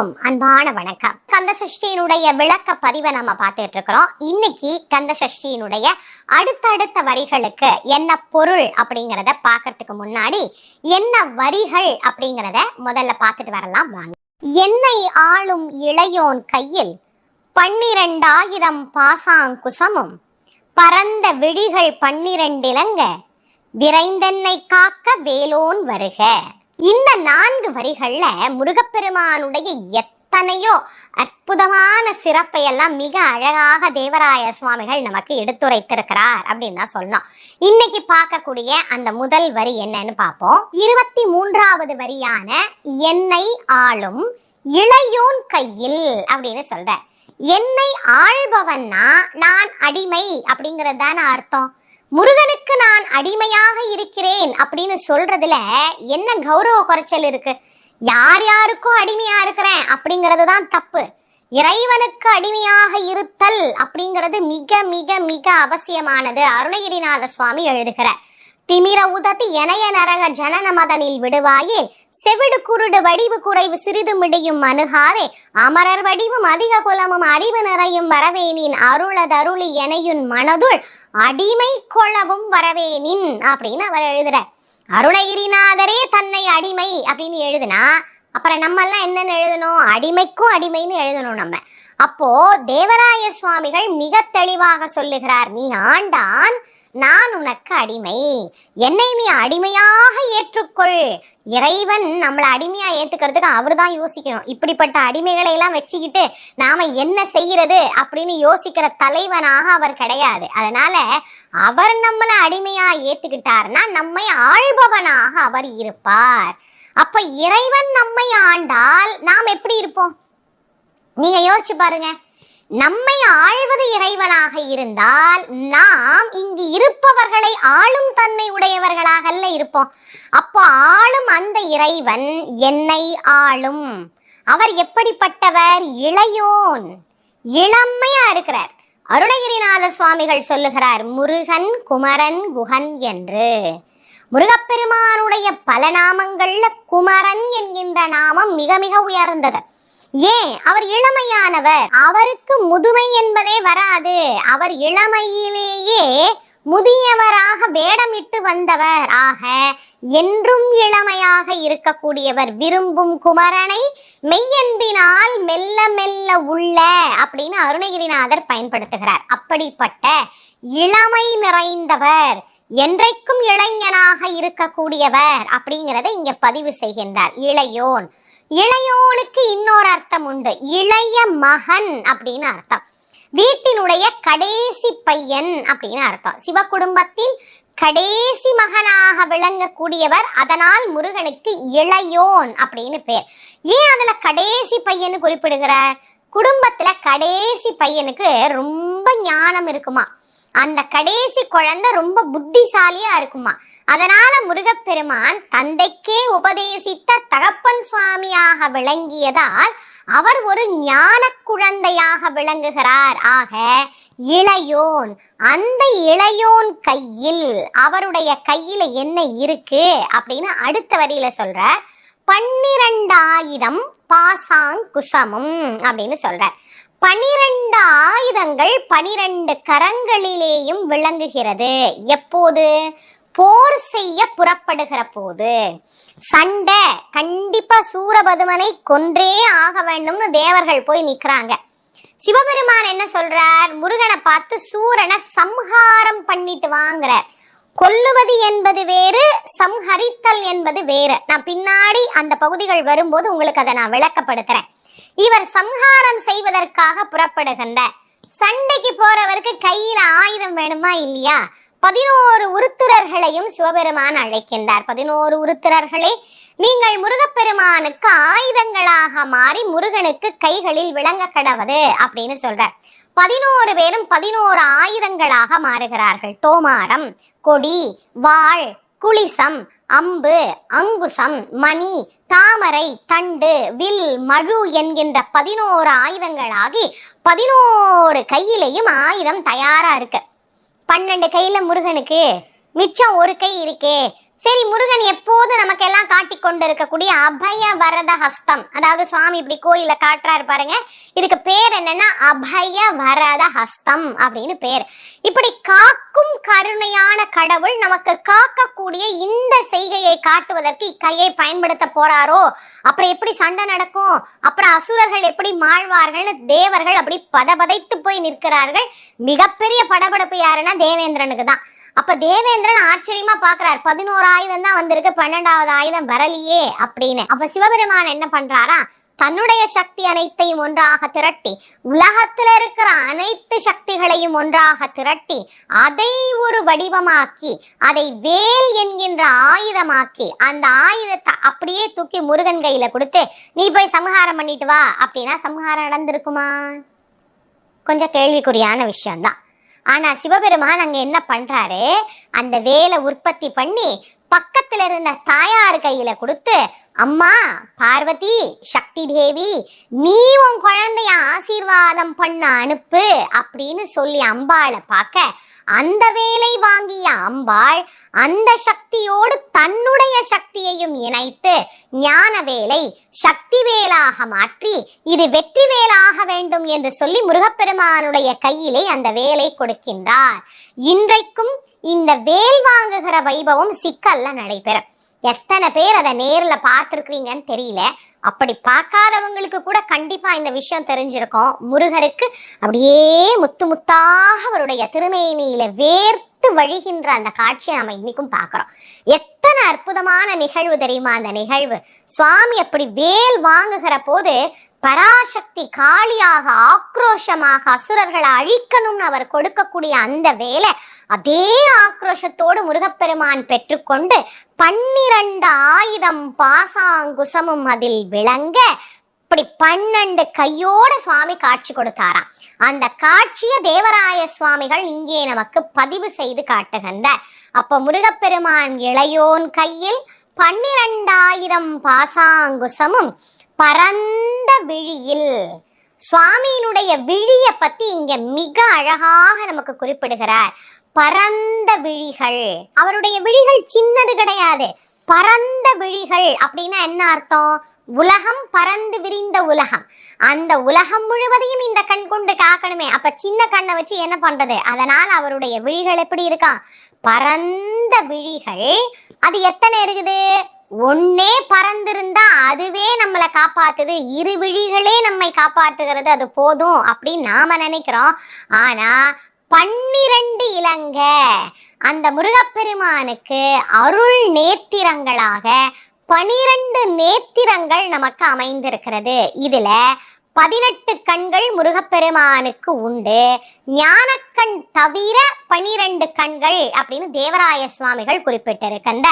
அன்பான வணக்கம். கந்த சஷ்டியினுடைய விளக்க பதிவை நம்ம பார்த்துட்டு இருக்கிறோம் இன்னைக்கு கந்த சஷ்டியினுடைய அடுத்தடுத்த வரிகளுக்கு என்ன பொருள் அப்படிங்கிறத பார்க்கறதுக்கு முன்னாடி என்ன வரிகள் அப்படிங்கிறத முதல்ல பார்த்துட்டு வரலாம் வாங்க. என்னை ஆளும் இளையோன் கையில் பன்னிரண்டாயிரம் பாசாங்குசமும் பரந்த விழிகள் பன்னிரண்டிலங்க விரைந்தென்னை காக்க வேலோன் வருக. இந்த நான்கு வரிகளில் முருகப்பெருமானுடைய எத்தனையோ அற்புதமான சிறப்பை எல்லாம் மிக அழகாக தேவராய சுவாமிகள் நமக்கு எடுத்துரைத்திருக்கிறார் அப்படின்னு தான் சொல்லணும். இன்னைக்கு பார்க்கக்கூடிய அந்த முதல் வரி என்னன்னு பார்ப்போம். இருபத்தி மூன்றாவது வரியான என்னை ஆளும் இளையோன் கையில் அப்படின்னு சொல்ற. என்னை ஆள்பவன்னா நான் அடிமை அப்படிங்கிறது தானே அர்த்தம். முருகனுக்கு நான் அடிமையாக இருக்கிறேன் அப்படின்னு சொல்றதுல என்ன கௌரவ குறைச்சல் இருக்கு? யார் யாருக்கும் அடிமையா இருக்கிறேன் அப்படிங்கிறது தான் தப்பு. இறைவனுக்கு அடிமையாக இருத்தல் அப்படிங்கிறது மிக மிக மிக அவசியமானது. அருணகிரிநாத சுவாமி எழுதுகிறார். திமிர உதத்தி எனைய நரக ஜனன மதனில் விடுவாயே. செவிடு குருடு வடிவு குறைவு சிறிது மிடியும் அணுகாதே. அமரர் வடிவும் அதிக குலமும் அறிவு நிறையும் வரவேனின் அருளதருளி எனையுன் மனதுள் அடிமை கொள்ளவும் வரவேனின் அப்படின்னு அவர் எழுதுறார். அருணகிரிநாதரே தன்னை அடிமை அப்படின்னு எழுதுனா அப்புறம் நம்ம எல்லாம் என்னன்னு எழுதணும்? அடிமைக்கும் அடிமைன்னு எழுதணும் நம்ம. அப்போ தேவராய சுவாமிகள் மிக தெளிவாக சொல்லுகிறார் நீ ஆண்டான் நான் உனக்கு அடிமை. என்னை நீ அடிமையாக ஏற்றுக்கொள். இறைவன் நம்மளை அடிமையாக ஏற்றுக்கிறதுக்கு அவர் தான் யோசிக்கணும். இப்படிப்பட்ட அடிமைகளை எல்லாம் வச்சுக்கிட்டு நாம் என்ன செய்கிறது அப்படின்னு யோசிக்கிற தலைவனாக அவர் கிடையாது. அதனால் அவர் நம்மளை அடிமையாக ஏற்றுக்கிட்டார்னா நம்மை ஆள்பவனாக அவர் இருப்பார். அப்போ இறைவன் நம்மை ஆண்டால் நாம் எப்படி இருப்போம்? நீங்கள் யோசிச்சு பாருங்கள் நம்மை ஆழ்வது இறைவனாக இருந்தால் நாம் இங்கு இருப்பவர்களை ஆளும் தன்மை உடையவர்களாக இருப்போம். அப்போ ஆளும் அந்த இறைவன் என்னை ஆளும். அவர் எப்படிப்பட்டவர்? இளையோன். இளமையா இருக்கிறார். அருணகிரிநாத சுவாமிகள் சொல்லுகிறார் முருகன் குமரன் குகன் என்று. முருகப்பெருமானுடைய பல நாமங்கள்ல குமரன் என்கின்ற நாமம் மிக மிக உயர்ந்தது. ஏன்? அவர் இளமையானவர். அவருக்கு முதுமை என்பதே வராது. அவர் இளமையிலேயே முதியவராக வேடமிட்டு வந்தவர். ஆக என்றும் இளமையாக இருக்கக்கூடியவர் விரும்பும் குமரனை மெய்யன்பினால் மெல்ல மெல்ல உள்ள அப்படின்னு அருணகிரிநாதர் பயன்படுத்துகிறார். அப்படிப்பட்ட இளமை நிறைந்தவர் என்றைக்கும் இளைஞனாக இருக்கக்கூடியவர் அப்படிங்கிறத இங்க பதிவு செய்கின்றார். இளையோன். இளையோனுக்கு இன்னொரு அர்த்தம் உண்டு. இளைய மகன் அப்படின்னு அர்த்தம். வீட்டினுடைய கடைசி பையன் அப்படின்னு அர்த்தம். சிவ குடும்பத்தின் கடைசி மகனாக விளங்கக்கூடியவர் அதனால் முருகனுக்கு இளையோன் அப்படின்னு பேர். ஏன் அதுல கடைசி பையன்னு குறிப்பிடுகிறார் குடும்பத்துல கடைசி பையனுக்கு ரொம்ப ஞானம் இருக்குமா? அந்த கடைசி குழந்தை ரொம்ப புத்திசாலியா இருக்குமா? அதனால முருகப்பெருமான் தந்தைக்கே உபதேசித்த தகப்பன் சுவாமியாக விளங்கியதால் அவர் ஒரு ஞான குழந்தையாக விளங்குகிறார். ஆக இளையோன் அந்த இளையோன் கையில் அவருடைய கையில என்ன இருக்கு அப்படின்னு அடுத்த வரியில சொல்ற பன்னிரண்டாயிரம் பாசாங்குசமும் அப்படின்னு சொல்றார் பனிரெண்டு ஆயுதங்கள் பனிரெண்டு கரங்களிலேயும் விளங்குகிறது. எப்போது? போர் செய்ய புறப்படுகிற போது சண்டை கண்டிப்பா சூரபதுமனை கொன்றே ஆக வேண்டும்னு தேவர்கள் போய் நிக்கிறாங்க. சிவபெருமான் என்ன சொல்றார்? முருகனை பார்த்து சூரனை சம்ஹாரம் பண்ணிட்டு வாங்குறார். கொல்லுவது என்பது வேறு சம்ஹரித்தல் என்பது வேறு. நான் பின்னாடி அந்த பகுதிகள் வரும்போது உங்களுக்கு அதை நான் விளக்கப்படுத்துறேன். இவர் சம்ஹாரம் செய்வதற்காக புறப்படுகின்ற சண்டைக்கு போறவருக்கு கையில ஆயுதம் வேணுமா இல்லையா? பதினோரு உருத்திரர்களையும் சிவபெருமான் அழைக்கின்றார். பதினோரு உருத்திரர்களே நீங்கள் முருகப்பெருமானுக்கு ஆயுதங்களாக மாறி முருகனுக்கு கைகளில் விளங்க கடவுது அப்படின்னு சொல்றார். பதினோரு பேரும் பதினோரு ஆயுதங்களாக மாறுகிறார்கள். தோமாரம் கொடி வாள் குளிசம் அம்பு அங்குசம் மணி தாமரை தண்டு வில் மழு என்கின்ற பதினோரு ஆயுதங்களாகி பதினோரு கையிலையும் ஆயுதம் தயாரா இருக்கு. பன்னெண்டு கையில் முருகனுக்கு மிச்சம் ஒரு கை இருக்கே. சரி முருகன் எப்போது நமக்கு எல்லாம் காட்டிக் கொண்டு இருக்கக்கூடிய அபய வரத ஹஸ்தம் அதாவது சுவாமி இப்படி கோயில காட்டுறாரு பாருங்க. இதுக்கு பேர் என்னன்னா அபய வரத ஹஸ்தம் அப்படின்னு பேர். இப்படி காக்கும் கருணையான கடவுள் நமக்கு காக்கக்கூடிய இந்த செய்கையை காட்டுவதற்கு இக்கையை பயன்படுத்த போறாரோ? அப்புறம் எப்படி சண்டை நடக்கும்? அப்புறம் அசுரர்கள் எப்படி மாழ்வார்கள்? தேவர்கள் அப்படி பதபதைத்து போய் நிற்கிறார்கள்? மிகப்பெரிய படபடப்பு யாருன்னா தேவேந்திரனுக்கு தான் அப்ப தேவேந்திரன் ஆச்சரியமா பாக்குறாரு. பதினோரு ஆயுதம் தான் வந்திருக்கு பன்னெண்டாவது ஆயுதம் வரலையே அப்படின்னு. அப்ப சிவபெருமான் என்ன பண்றாரா? தன்னுடைய சக்தி அனைத்தையும் ஒன்றாக திரட்டி உலகத்துல இருக்கிற அனைத்து சக்திகளையும் ஒன்றாக திரட்டி அதை ஒரு வடிவமாக்கி அதை வேல் என்கின்ற ஆயுதமாக்கி அந்த ஆயுதத்தை அப்படியே தூக்கி முருகன் கையில கொடுத்து நீ போய் சம்ஹாரம் பண்ணிட்டு வா. அப்படின்னா சம்ஹாரம் நடந்திருக்குமா? கொஞ்சம் கேள்விக்குறியான விஷயம்தான். ஆனா சிவபெருமான் அங்க என்ன பண்றாரு? அந்த வேலை உற்பத்தி பண்ணி பக்கத்துல இருந்த தாயார் கையில கொடுத்து அம்மா பார்வதி சக்தி தேவி நீ உன் குழந்தைய ஆசீர்வாதம் பண்ண அனுப்பு அப்படின்னு சொல்லி அம்பாளை பார்க்க அந்த வேலை வாங்கிய அம்பாள் அந்த சக்தியோடு தன்னுடைய சக்தியையும் இணைத்து ஞான வேலை சக்தி வேலாக மாற்றி இது வெற்றி வேலாக வேண்டும் என்று சொல்லி முருகப்பெருமானுடைய கையிலே அந்த வேலை கொடுக்கின்றார். இன்றைக்கும் இந்த வேல் வாங்குகிற வைபவம் சிக்கல்ல நடைபெறும். எத்தனை பேர் அதை நேரில் பார்த்துருக்கீங்கன்னு தெரியல. அப்படி பார்க்காதவங்களுக்கு கூட கண்டிப்பாக இந்த விஷயம் தெரிஞ்சிருக்கும். முருகருக்கு அப்படியே முத்து முத்தாக அவருடைய திருமேனியில் வேர்த்து வழிகின்ற அந்த காட்சியை நம்ம இன்னைக்கும் பார்க்குறோம். எத்தனை அற்புதமான நிகழ்வு தெரியுமா அந்த நிகழ்வு? சுவாமி அப்படி வேல் வாங்குகிற போது பராசக்தி காளியாக ஆக்ரோஷமாக அசுரர்களை அழிக்கணும்னு அவர் கொடுக்கக்கூடிய அந்த வேலை அதே ஆக்ரோஷத்தோடு முருகப்பெருமான் பெற்றுக்கொண்டு பன்னிரண்டு ஆயுதம் பாசாங்குசமும் அதில் விளங்க இப்படி பன்னெண்டு கையோட சுவாமி காட்சி கொடுத்தாராம். அந்த காட்சியை தேவராய சுவாமிகள் இங்கே நமக்கு பதிவு செய்து காட்டுகின்றார் அப்போ முருகப்பெருமான் இளையோன் கையில் பன்னிரண்டாயிரம் பாசாங்குசமும் பரந்த விழியில். சுவாமியினுடைய விழிய பத்தி இங்க மிக அழகாக நமக்கு குறிப்பிடுகிறார். பரந்த விழிகள். அவருடைய விழிகள் சின்னது கிடையாது. பரந்த விழிகள் அப்படின்னா என்ன அர்த்தம்? உலகம் பறந்து விரிந்த உலகம். அந்த உலகம் முழுவதையும் இந்த கண் கொண்டு காக்கணுமே. அப்ப சின்ன கண்ணை வச்சு என்ன பண்றது? அதனால் அவருடைய விழிகள் எப்படி இருக்கான் பரந்த விழிகள். அது எத்தனை இருக்குது? ஒன்னே பறந்திருந்தா அதுவே நம்மளை காப்பாத்துது. இரு விழிகளே நம்மை காப்பாற்றுகிறது. அது போதும் அப்படின்னு நாம நினைக்கிறோம். ஆனா பன்னிரண்டு இலங்க அந்த முருகப்பெருமானுக்கு அருள் நேத்திரங்களாக பனிரெண்டு நேத்திரங்கள் நமக்கு அமைந்திருக்கிறது. இதுல பதினெட்டு கண்கள் முருகப்பெருமானுக்கு உண்டு. ஞானக்கண் தவிர பனிரெண்டு கண்கள் அப்படின்னு தேவராய சுவாமிகள் குறிப்பிட்டிருக்கின்ற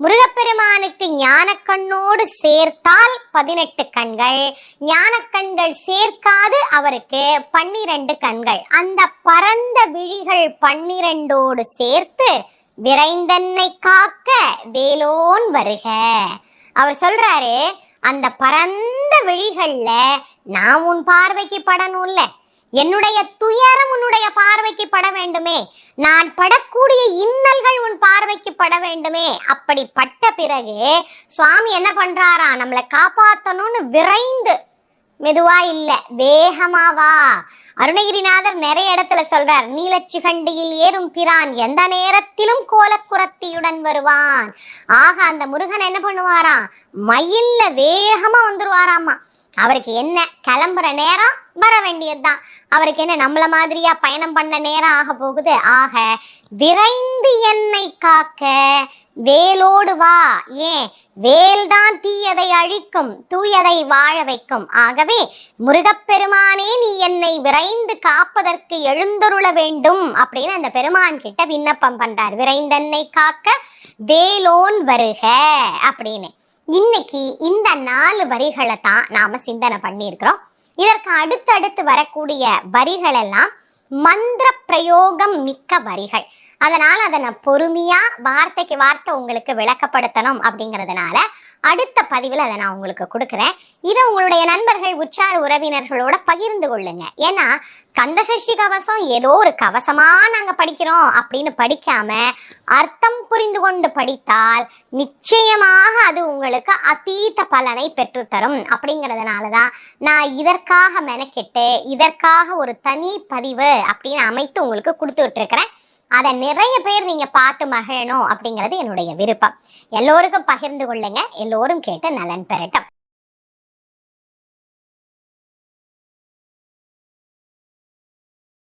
முருகப்பெருமானுக்கு ஞானக்கண்ணோடு சேர்த்தால் பதினெட்டு கண்கள். ஞானக்கண்கள் சேர்க்காது அவருக்கு பன்னிரண்டு கண்கள். அந்த பரந்த விழிகள் பன்னிரண்டோடு சேர்த்து விரைந்தன்னை காக்க வேலோன் வருக. அவர் சொல்றாரு அந்த பரந்த விழிகள்ல நான் உன் பார்வைக்கு படணும்ல. என்னுடைய துயரம் உன்னுடைய பார்வைக்கு பட வேண்டுமே. நான் படக்கூடிய இன்னல்கள் உன் பார்வைக்கு பட வேண்டுமே. அப்படி பட்ட பிறகு சுவாமி என்ன பண்றாரா? நம்மளை காப்பாத்தணும்னு விரைந்து. மெதுவா இல்ல வேகமாவா அருணகிரிநாதர் நிறைய இடத்துல சொல்றார் நீலச்சிகண்டியில் ஏறும் பிரான் எந்த நேரத்திலும் கோலக்குரத்தியுடன் வருவான். ஆக அந்த முருகன் என்ன பண்ணுவாராம்? மயில்ல வேகமா வந்துருவாராம் அவருக்கு என்ன கிளம்புற நேரம் வர வேண்டியதுதான். அவருக்கு என்ன நம்மள மாதிரியா பயணம் பண்ண நேரம் ஆக போகுது? ஆக விரைந்து என்னை காக்க வேலோடு வா. ஏன்? வேல்தான் தீயதை அழிக்கும் தூயதை வாழ வைக்கும். ஆகவே முருகப்பெருமானே நீ என்னை விரைந்து காப்பதற்கு எழுந்தருள வேண்டும் அப்படின்னு அந்த பெருமான் கிட்ட விண்ணப்பம் பண்றார். விரைந்தன்னை காக்க வேலோன் வருக அப்படின்னு. இன்னைக்கு இந்த நாலு வரிகளை தான் நாம சிந்தனை பண்ணியிருக்கிறோம். இதற்கு அடுத்தடுத்து வரக்கூடிய வரிகள் எல்லாம் மந்திர பிரயோகம் மிக்க வரிகள். அதனால் அதை நான் பொறுமையாக வார்த்தைக்கு வார்த்தை உங்களுக்கு விளக்கப்படுத்தணும் அப்படிங்கிறதுனால அடுத்த பதிவில் அதை நான் உங்களுக்கு கொடுக்குறேன். இதை உங்களுடைய நண்பர்கள் உற்சார உறவினர்களோட பகிர்ந்து கொள்ளுங்க. ஏன்னா கந்தசஷ்டி கவசம் ஏதோ ஒரு கவசமாக நாங்கள் படிக்கிறோம் அப்படின்னு படிக்காம அர்த்தம் புரிந்து கொண்டு படித்தால் நிச்சயமாக அது உங்களுக்கு அதீத பலனை பெற்றுத்தரும் அப்படிங்கிறதுனால தான் நான் இதற்காக மெனக்கெட்டு இதற்காக ஒரு தனி பதிவு அப்படின்னு அமைத்து உங்களுக்கு கொடுத்து இருக்கிறேன். அதை நிறைய பேர் நீங்க பார்த்து மகிழணும் அப்படிங்கிறது என்னுடைய விருப்பம். எல்லோருக்கும் பகிர்ந்து கொள்ளுங்க. எல்லோரும் கேட்டு நலன் பெறட்டும்.